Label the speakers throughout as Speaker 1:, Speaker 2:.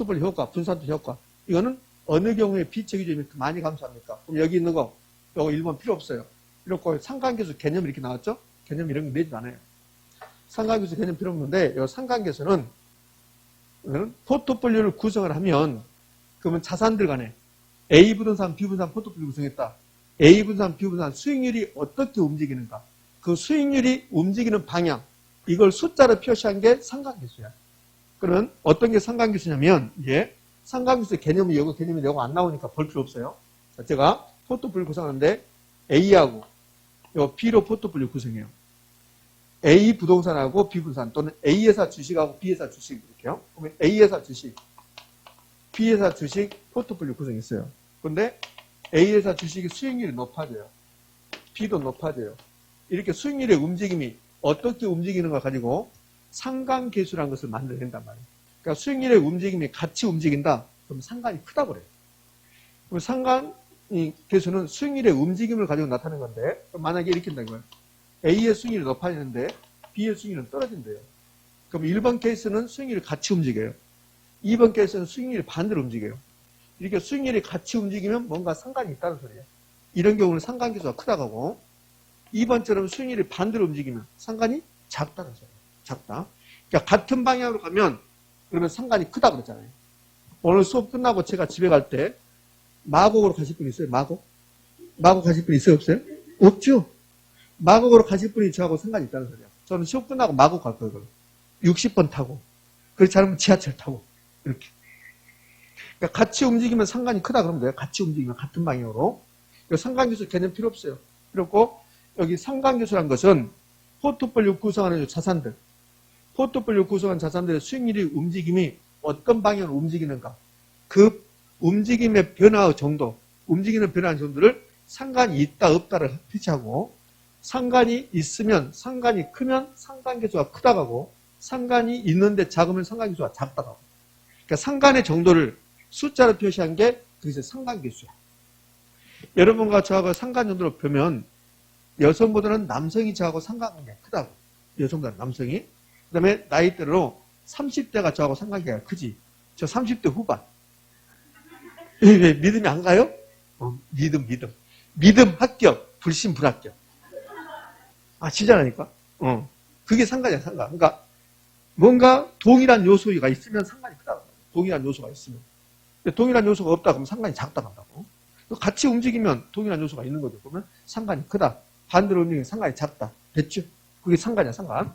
Speaker 1: 포트폴리오 효과, 분산도 효과. 이거는 어느 경우에 비체계점이 많이 감소합니까? 그럼 여기 있는 거, 요거 1번 필요 없어요. 이렇고 상관계수 개념 이렇게 나왔죠? 개념 이런 거 내지 않아요. 상관계수 개념 필요 없는데, 요 상관계수는 포트폴리오를 구성을 하면 그러면 자산들 간에 A 부동산, B 부동산 포트폴리오 구성했다. A 부동산, B 부동산 수익률이 어떻게 움직이는가? 그 수익률이 움직이는 방향, 이걸 숫자로 표시한 게 상관계수야. 그러면 어떤 게 상관계수냐면 이게 상관계수 개념이 여기 개념이 여기 안 나오니까 볼 필요 없어요. 자, 제가 포트폴리오 구성하는데 A하고 요 B로 포트폴리오 구성해요. A 부동산하고 B 부동산 또는 A 회사 주식하고 B 회사 주식 이렇게요. 그러면 A 회사 주식, B 회사 주식 포트폴리오 구성했어요. 근데 A 회사 주식이 수익률이 높아져요. B도 높아져요. 이렇게 수익률의 움직임이 어떻게 움직이는 걸 가지고 상관계수라는 것을 만들어낸단 말이에요. 그러니까 수익률의 움직임이 같이 움직인다. 그럼 상관이 크다 그래요. 그럼 상관이 계수는 수익률의 움직임을 가지고 나타내는 건데 만약에 이렇게 된다 이거예요. A의 수익률이 높아지는데 B의 수익률은 떨어진대요. 그럼 1번 케이스는 수익률이 같이 움직여요. 2번 케이스는 수익률이 반대로 움직여요. 이렇게 수익률이 같이 움직이면 뭔가 상관이 있다는 소리예요. 이런 경우는 상관계수가 크다고 하고 2번처럼 수익률이 반대로 움직이면 상관이 작다는 소리예요. 작다. 그러니까 같은 방향으로 가면 그러면 상관이 크다 그랬잖아요. 오늘 수업 끝나고 제가 집에 갈 때 마곡으로 가실 분 있어요? 마곡? 마곡 가실 분 있어요? 없어요? 없죠? 마곡으로 가실 분이 저하고 상관이 있다는 소리야. 저는 수업 끝나고 마곡 갈 거예요. 60번 타고. 그렇지 않으면 지하철 타고. 이렇게. 그러니까 같이 움직이면 상관이 크다 그러면 돼요. 같이 움직이면 같은 방향으로. 상관계수 개념 필요 없어요. 없고 여기 상관계수란 것은 포트폴리오 구성하는 자산들. 포트폴리오 구성한 자산들의 수익률이 움직임이 어떤 방향으로 움직이는가. 그 움직임의 변화 정도, 움직이는 변화 정도를 상관이 있다 없다를 표시하고 상관이 있으면 상관이 크면 상관계수가 크다고 하고 상관이 있는데 작으면 상관계수가 작다고 하고 그러니까 상관의 정도를 숫자로 표시한 게 그게 상관계수야. 여러분과 저하고 상관 정도로 보면 여성보다는 남성이 저하고 상관관계가 크다고. 여성보다 남성이. 그 다음에 나이대로 30대가 저하고 상관관계가 크지. 저 30대 후반. 왜 믿음이 안 가요? 어, 믿음, 믿음. 믿음 합격, 불신 불합격. 아, 진짜라니까? 어. 그게 상관이야, 상관. 그러니까 뭔가 동일한 요소가 있으면 상관이 크다고. 동일한 요소가 있으면. 동일한 요소가 없다 그러면 상관이 작다 한다고. 같이 움직이면 동일한 요소가 있는 거죠. 그러면 상관이 크다. 반대로 움직이면 상관이 작다. 됐죠? 그게 상관이야, 상관.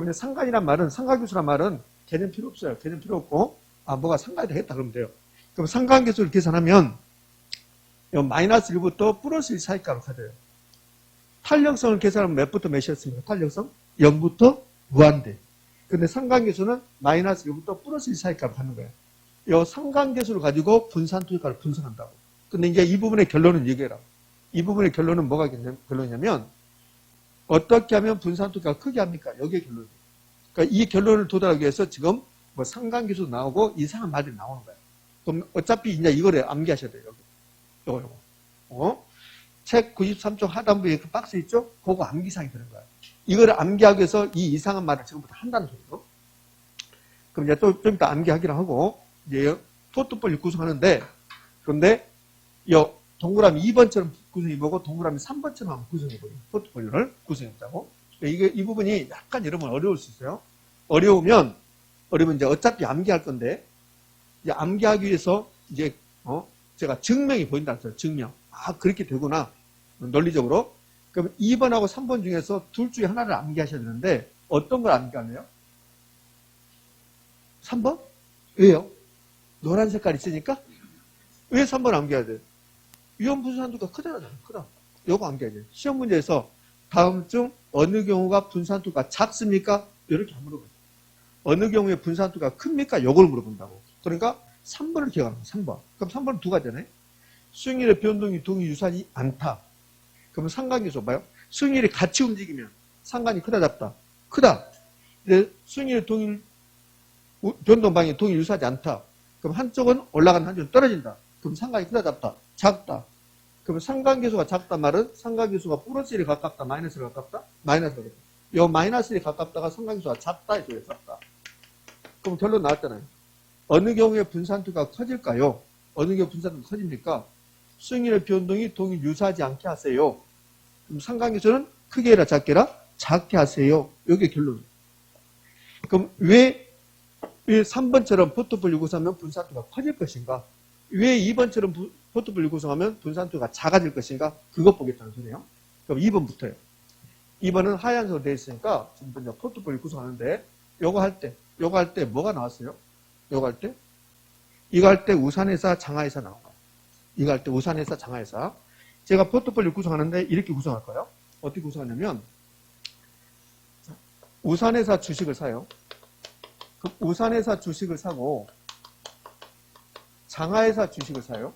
Speaker 1: 이제 상관이란 말은, 상관계수란 말은 개념 필요 없어요. 개념 필요 없고, 아, 뭐가 상관이 되겠다 그러면 돼요. 그럼 상관계수를 계산하면, 요 마이너스 1부터 플러스 1 사이가로 가져요. 탄력성을 계산하면 몇부터 몇이었습니까? 탄력성? 0부터 무한대. 근데 상관계수는 마이너스 1부터 플러스 1 사이가로 가는 거예요. 요 상관계수를 가지고 분산투입가를 분석한다고. 근데 이제 이 부분의 결론은 얘기해라. 이 부분의 결론은 뭐가 결론이냐면 어떻게 하면 분산투가 크게 합니까? 여기에 결론이. 그러니까 이 결론을 도달하기 위해서 지금 뭐 상관계수 나오고 이상한 말들이 나오는 거예요. 그럼 어차피 이제 이거를 암기하셔야 돼요. 여기. 요거 요거. 어? 책 93쪽 하단부에 그 박스 있죠? 그거 암기상이 되는 거예요. 이거를 암기하기 위해서 이 이상한 말을 지금부터 한다는 소리죠. 그럼 이제 또 좀 이따 암기하기로 하고 이제 토트폴리 구성하는데 그런데 요 동그라미 2번처럼 구성해 보고 동그라미 3번처럼 한번 구성해 보요 포트폴리오를 구성했다고. 이게 이 부분이 약간 여러분 어려울 수 있어요. 어려우면 어려우면 이제 어차피 암기할 건데 이제 암기하기 위해서 이제 어 제가 증명이 보인다는 거예요. 증명. 아 그렇게 되구나 논리적으로. 그럼 2번하고 3번 중에서 둘 중에 하나를 암기하셔야 되는데 어떤 걸 암기하네요? 3번? 왜요? 노란 색깔 있으니까? 왜 3번 암기해야 돼요? 위험 분산도가 크다잖아요. 크다. 요거 암기해야죠. 시험 문제에서 다음 중 어느 경우가 분산도가 작습니까? 이렇게 안 물어봐요. 어느 경우에 분산도가 큽니까? 요걸 물어본다고. 그러니까 3번을 기억하는 거예요. 3번. 그럼 3번은 두 가지네. 수익률의 변동이 동이 유사하지 않다. 그러면 상관계수 봐요. 수익률이 같이 움직이면 상관이 크다 작다. 크다. 근데 수익률의 동일 변동 방향이 동일 유사하지 않다. 그럼 한쪽은 올라가는 한쪽은 떨어진다. 그럼 상관이 크다 작다. 작다. 그러면 상관계수가 작다 말은 상관계수가 플러스 1에 가깝다. 마이너스에 가깝다. 마이너스에 가깝다. 요 마이너스에 가깝다가 상관계수가 작다. 해줘요. 작다. 그럼 결론 나왔잖아요. 어느 경우에 분산투가 커질까요? 어느 경우 분산투가 커집니까? 수익률의 변동이 동일 유사하지 않게 하세요. 그럼 상관계수는 크게 해라 작게라 작게 하세요. 이게 결론. 그럼 왜, 왜 3번처럼 포트폴리오 구성하면 분산투가 커질 것인가? 왜 2번처럼 부- 포트폴리오 구성하면 분산투가 작아질 것인가? 그것 보겠다는 소리예요. 그럼 2번부터요. 2번은 하얀색으로 되어 있으니까 지금 이제 포트폴리오 구성하는데 요거 할 때, 요거 할 때 뭐가 나왔어요? 요거 할 때? 이거 할 때 우산회사, 장하회사 나온 거예요. 이거 할 때 우산회사, 장하회사. 제가 포트폴리오 구성하는데 이렇게 구성할 거예요. 어떻게 구성하냐면 우산회사 주식을 사요. 그 우산회사 주식을 사고 장하회사 주식을 사요.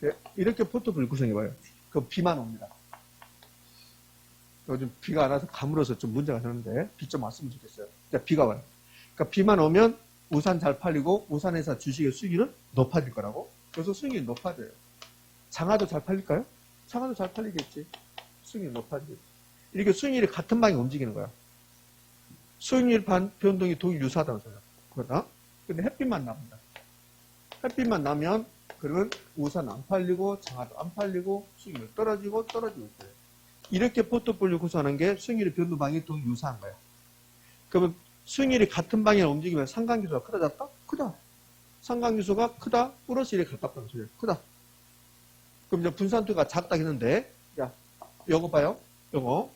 Speaker 1: 이렇게, 이렇게 포트폴리오 구성해봐요. 그럼 비만 옵니다. 요즘 비가 안 와서 가물어서 좀 문제가 되는데 비 좀 왔으면 좋겠어요. 자, 비가 와요. 그러니까 비만 오면 우산 잘 팔리고 우산 회사 주식의 수익률은 높아질 거라고. 그래서 수익률이 높아져요. 장화도 잘 팔릴까요? 장화도 잘 팔리겠지. 수익률이 높아지겠지. 이렇게 수익률이 같은 방향 움직이는 거야. 수익률 반 변동이 동일 유사하다는 소리야. 그러다. 근데 햇빛만 납니다. 햇빛만 나면 그러면 우산 안 팔리고 장화도 안 팔리고 수익률 떨어지고 떨어지고 있어요. 이렇게 포트폴리오 구성하는 게 수익률의 변동 방향이 동일 유사한 거야. 그러면 수익률이 같은 방향으로 움직이면 상관기수가 크다 작다? 크다. 상관기수가 크다 플러스 1에 가깝다는 소리야. 크다. 그럼 이제 분산투가 작다 했는데 야 요거 봐요. 요거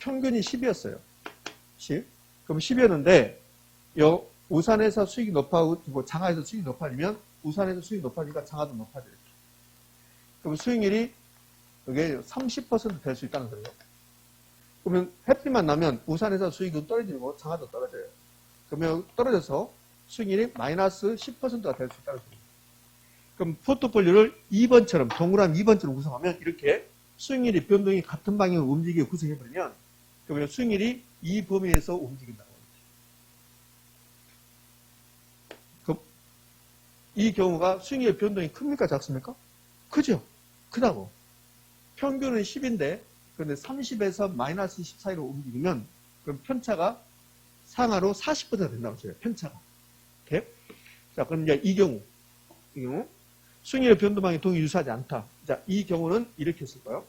Speaker 1: 평균이 10이었어요. 10. 그럼 10이었는데 요 우산에서 수익이 높아지고 장하에서 수익이 높아지면 우산에서 수익이 높아지니까 장하도 높아져요. 그럼 수익률이 이게 30%될 수 있다는 거예요. 그러면 햇빛만 나면 우산에서 수익은 떨어지고 장하도 떨어져요. 그러면 떨어져서 수익률이 마이너스 10%가 될 수 있다는 거예요. 그럼 포트폴리오를 2번처럼 동그라미 2번처럼 구성하면 이렇게 수익률이 변동이 같은 방향으로 움직이게 구성해버리면 그러면 수익률이 이 범위에서 움직인다고. 그럼 이 경우가 수익률 변동이 큽니까 작습니까? 크죠? 크다고. 평균은 10인데 그런데 30에서 마이너스 10 사이로 움직이면 그럼 편차가 상하로 40%가 된다고 써요. 편차가. 이렇게. 자, 그럼 이제 이 경우, 이 경우 수익률의 변동방이 동일 유사하지 않다. 자, 이 경우는 이렇게 쓸 거예요.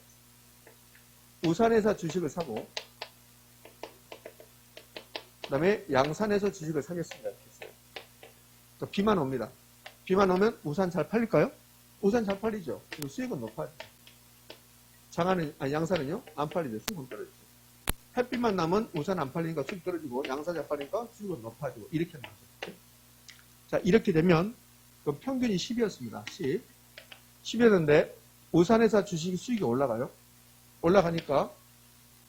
Speaker 1: 우산회사 주식을 사고 그 다음에 양산에서 주식을 사겠습니다. 이렇게. 또 비만 옵니다. 비만 오면 우산 잘 팔릴까요? 우산 잘 팔리죠. 그리고 수익은 높아요. 장안은 아니 양산은요 안 팔리죠. 수익은 떨어지죠. 햇빛만 나면 우산 안 팔리니까 수익 떨어지고 양산 잘 팔리니까 수익은 높아지고 이렇게 나오죠. 자 이렇게 되면 그 평균이 10이었습니다. 10. 10이었는데 우산회사 주식이 수익이 올라가요. 올라가니까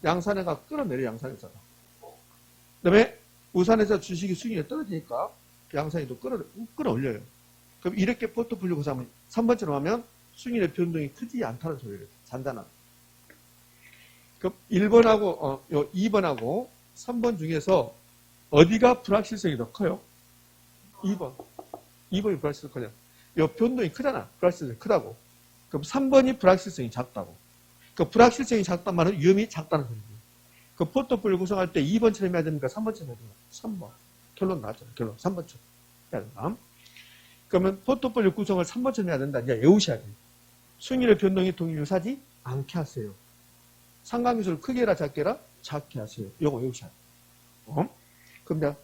Speaker 1: 양산회가 끌어내려 양산회사가. 그 다음에 우산회사 주식이 수익이 떨어지니까 양산이 또 끌어 끌어올려요. 그럼 이렇게 포트폴리오 구성하면 3번처럼 하면 수익률의 변동이 크지 않다는 소리를 잔잔한. 그럼 1번하고 어, 요 2번하고 3번 중에서 어디가 불확실성이 더 커요? 2번. 2번이 불확실성이 커요. 요 변동이 크잖아. 불확실성이 크다고. 그럼 3번이 불확실성이 작다고. 그 불확실성이 작단 말은 위험이 작다는 소리죠. 그 포트폴리오 구성할 때 2번처럼 해야 됩니까? 3번처럼 해야 됩니까? 3번. 결론 나왔잖아요. 결론. 3번처럼 해야 된다. 그러면 포트폴리오 구성을 3번처럼 해야 된다. 이제 외우셔야 돼요. 수익률의 변동이 동일 유사하지 않게 하세요. 상관기술을 크게 해라 작게 해라 작게 하세요. 이거 외우셔야 돼요. 어? 그럼 이제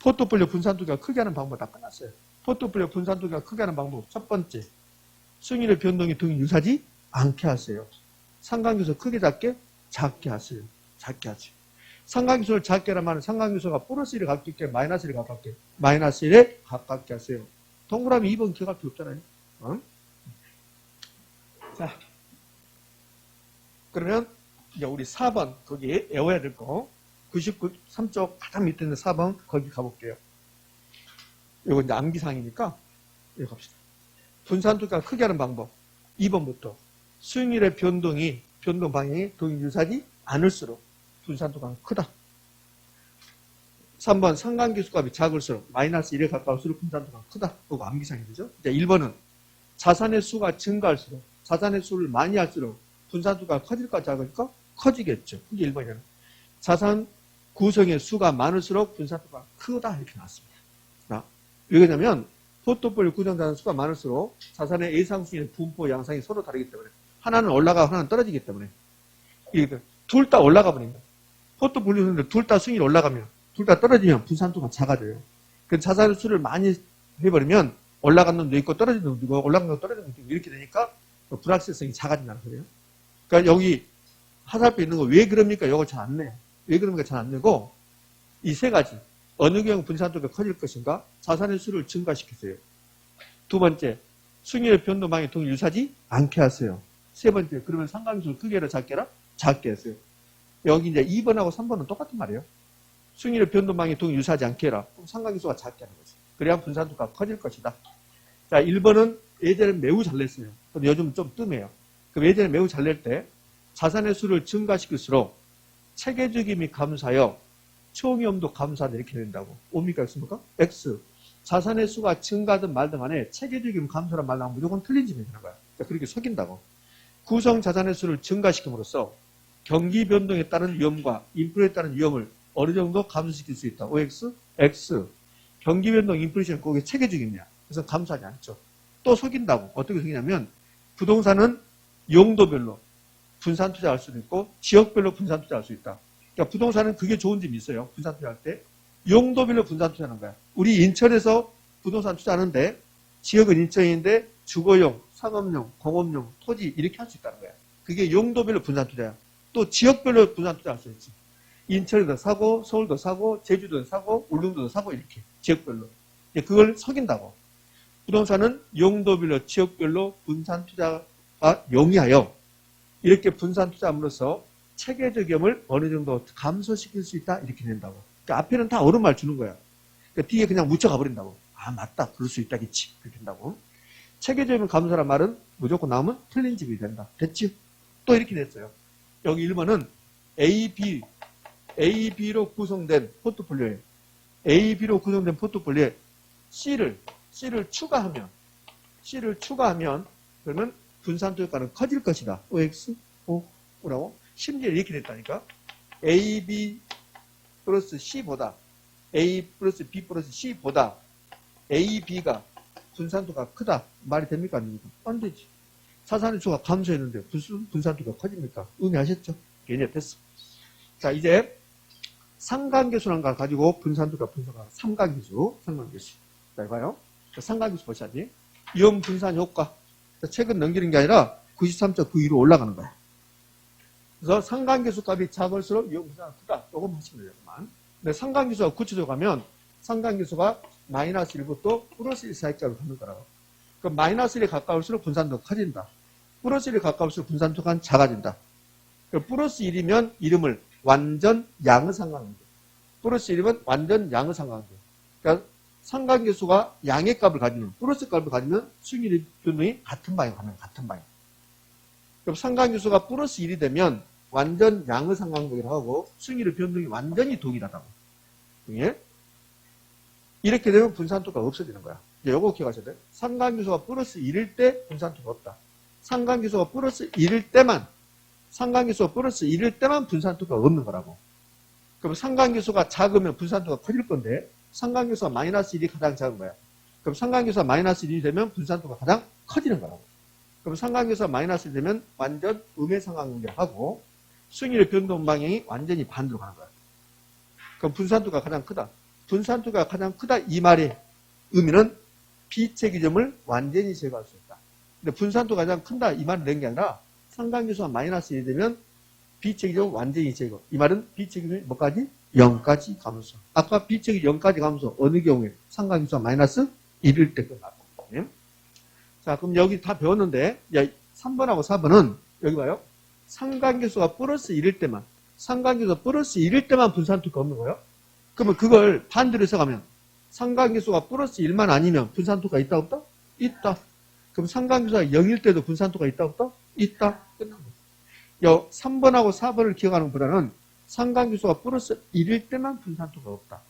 Speaker 1: 포트폴리오 분산투기가 크게 하는 방법 다 끝났어요. 포트폴리오 분산투기가 크게 하는 방법 첫 번째 수익률의 변동이 동일 유사하지 않게 하세요. 상관기술 크게 작게 작게 하세요. 작게 하세요. 상관기술을 작게 말은 상관기술가 플러스 1에 가깝게 마이너스 1에 가깝게 마이너스 1에 가깝게 하세요. 동그라미 2번 기억할 필요 없잖아요. 어? 자, 그러면 이제 우리 4번 거기 외워야 될 거. 99, 3쪽 가장 밑에 있는 4번 거기 가볼게요. 이거 이제 암기사항이니까 이거 갑시다. 분산투가 크게 하는 방법. 2번부터 수익률의 변동이 변동 방향이 동일 유사하지 않을수록 분산투가 크다. 3번 상관계수값이 작을수록 마이너스 1에 가까울수록 분산투가 크다. 그거 암기사항이 되죠. 이제 1번은 자산의 수가 증가할수록 자산의 수를 많이 할수록 분산투가 커질까 작을까? 커지겠죠. 그게 1번이에요. 자산 구성의 수가 많을수록 분산도가 크다 이렇게 나왔습니다. 자, 왜 그러냐면 포트폴리오 구성자는 수가 많을수록 자산의 예상수의 분포 양상이 서로 다르기 때문에 하나는 올라가고 하나는 떨어지기 때문에 둘 다 올라가 버립니다. 포트폴리오인데 둘다 수익이 올라가면 둘 다 떨어지면 분산도가 작아져요. 그 자산의 수를 많이 해버리면 올라간 놈도 있고 떨어진 놈도 있고 올라간 놈도 떨어진 놈도 있고 이렇게 되니까 그 불확실성이 작아진다는 거예요. 그러니까 여기 화살표 있는 거 왜 그럽니까? 이걸 잘안 내. 왜 그럽니까? 잘안 내고 이 세 가지 어느 경우 분산도가 커질 것인가? 자산의 수를 증가시키세요. 두 번째 수익률의 변동방향이 동일유사지 않게 하세요. 세 번째 그러면 상관수를 크게라 작게라 작게 하세요. 여기 이제 2번하고 3번은 똑같은 말이에요. 수익률의 변동방향이 동일유사하지 않게 해라. 그럼 상관기수가 작게 하는 거지. 그래야 분산도가 커질 것이다. 자, 1번은 예전에 매우 잘 냈어요. 근데 요즘 좀 뜸해요. 그 예전에 매우 잘 낼 때 자산의 수를 증가시킬수록 체계적임이 감사하여 총위험도 감사하다 이렇게 된다고. 옵니까? 없습니까? X. 자산의 수가 증가든 말든 간에 체계적임 감소란 말 나오면 무조건 틀린 집이 되는 거야. 그러니까 그렇게 속인다고. 구성 자산의 수를 증가시킴으로써 경기 변동에 따른 위험과 인플레에 따른 위험을 어느 정도 감소시킬 수 있다. OX, X. 경기 변동, 인플레이션 그게 체계적이냐. 그래서 감소하지 않죠. 또 속인다고. 어떻게 속이냐면 부동산은 용도별로 분산 투자할 수도 있고 지역별로 분산 투자할 수 있다. 그러니까 부동산은 그게 좋은 점이 있어요. 분산 투자할 때. 용도별로 분산 투자하는 거야. 우리 인천에서 부동산 투자하는데 지역은 인천인데 주거용, 상업용, 공업용, 토지 이렇게 할 수 있다는 거야. 그게 용도별로 분산 투자야. 또 지역별로 분산 투자할 수 있지. 인천에도 사고, 서울도 사고, 제주도도 사고, 울릉도도 사고 이렇게 지역별로. 그걸 속인다고. 부동산은 용도별로 지역별로 분산 투자가 용이하여 이렇게 분산 투자함으로써 체계적임을 어느 정도 감소시킬 수 있다 이렇게 된다고. 그러니까 앞에는 다 옳은 말 주는 거야. 그러니까 뒤에 그냥 묻혀가 버린다고. 아 맞다 그럴 수 있다겠지 그렇게 된다고. 체계적인 감소란 말은 무조건 나오면 틀린 집이 된다. 됐지? 또 이렇게 됐어요. 여기 1번은 A, B, A, B로 구성된 포트폴리오에 A, B로 구성된 포트폴리오에 C를 C를 추가하면 C를 추가하면 그러면 분산 투자가는 커질 것이다. OX, O, O라고 심지어 이렇게 됐다니까. A, B 플러스 C보다 A 플러스 B 플러스 C보다 A, B가 분산도가 크다. 말이 됩니까? 안 됩니까? 안 되지. 사산의 수가 감소했는데 분산도가 커집니까? 의미하셨죠? 얘네 됐어. 자, 이제 상관계수란 걸 가지고 분산도가 분석하는 삼관계수, 삼관계수. 자, 이봐요. 자, 삼관계수 보셔야지. 이온 분산 효과. 자, 최근 넘기는 게 아니라 93.92로 올라가는 거야. 그래서 상관계수 값이 작을수록 이온 분산이 크다. 요거 하시면. 그만. 근데 상관계수가 굳혀져 가면 상관계수가 마이너스 1부터 플러스 1 사이까지 가는 거라고. 그럼 마이너스 1에 가까울수록 분산도가 커진다. 플러스 1에 가까울수록 분산도가 작아진다. 플러스 1이면 이름을 완전 양의 상관관계. 플러스 1이면 완전 양의 상관관계. 그러니까 상관계수가 양의 값을 가지면 플러스 값을 가지면 수익률 변동이 같은 방향 가면 같은 방향. 그럼 상관계수가 플러스 1이 되면 완전 양의 상관관계라고 하고 수익률 변동이 완전히 동일하다고. 예? 이렇게 되면 분산도가 없어지는 거야. 이제 요거 기억하셔야 돼요. 상관계수가 플러스 1일 때 분산도가 없다. 상관계수가 플러스 1일 때만 상관계수가 플러스 1일 때만 분산도가 없는 거라고. 그럼 상관계수가 작으면 분산도가 커질 건데 상관계수가 마이너스 1이 가장 작은 거야. 그럼 상관계수가 마이너스 1이 되면 분산도가 가장 커지는 거라고. 그럼 상관계수가 마이너스 1이 되면 완전 음의 상관관계하고 수익률의 변동 방향이 완전히 반대로 가는 거야. 그럼 분산도가 가장 크다. 분산도가 가장 크다 이 말의 의미는 비체 기점을 완전히 제거할 수 있다. 근데 분산도가 가장 큰다 이 말을 낸 게 아니라 상관계수가 마이너스 1이 되면 비체기점 완전히 제거. 이 말은 비체기점이 뭐까지? 0까지 감소. 아까 비체기 0까지 감소 어느 경우에 상관계수가 마이너스 1일 때 끝나고. 예? 자 그럼 여기 다 배웠는데 야, 3번하고 4번은 여기 봐요. 상관계수가 플러스 1일 때만 상관계수가 플러스 1일 때만 분산도가 없는 거예요. 그러면 그걸 반대로 해석하면 상관계수가 플러스 1만 아니면 분산도가 있다 없다? 있다. 그럼 상관계수가 0일 때도 분산도가 있다 없다? 있다. 요 3번하고 4번을 기억하는 것보다는 상관계수가 플러스 1일 때만 분산도가 없다.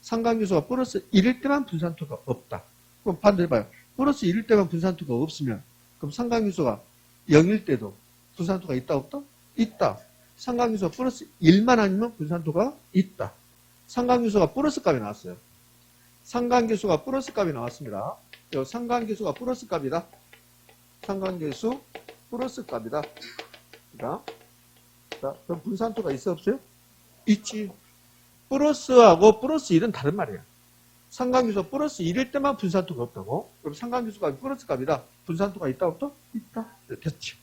Speaker 1: 상관계수가 플러스 1일 때만 분산도가 없다. 그럼 반대로 해봐요. 플러스 1일 때만 분산도가 없으면 그럼 상관계수가 0일 때도 분산도가 있다 없다? 있다. 상관계수가 플러스 1만 아니면 분산토가 있다. 상관계수가 플러스 값이 나왔어요. 상관계수가 플러스 값이 나왔습니다. 요 상관계수가 플러스 값이다. 상관계수 플러스 값이다. 자, 자, 그럼 분산토가 있어 없어요? 있지. 플러스하고 플러스 1은 다른 말이야. 상관계수가 플러스 1일 때만 분산토가 없다고? 그럼 상관계수가 플러스 값이다. 분산토가 있다 없다? 있다. 네, 됐지.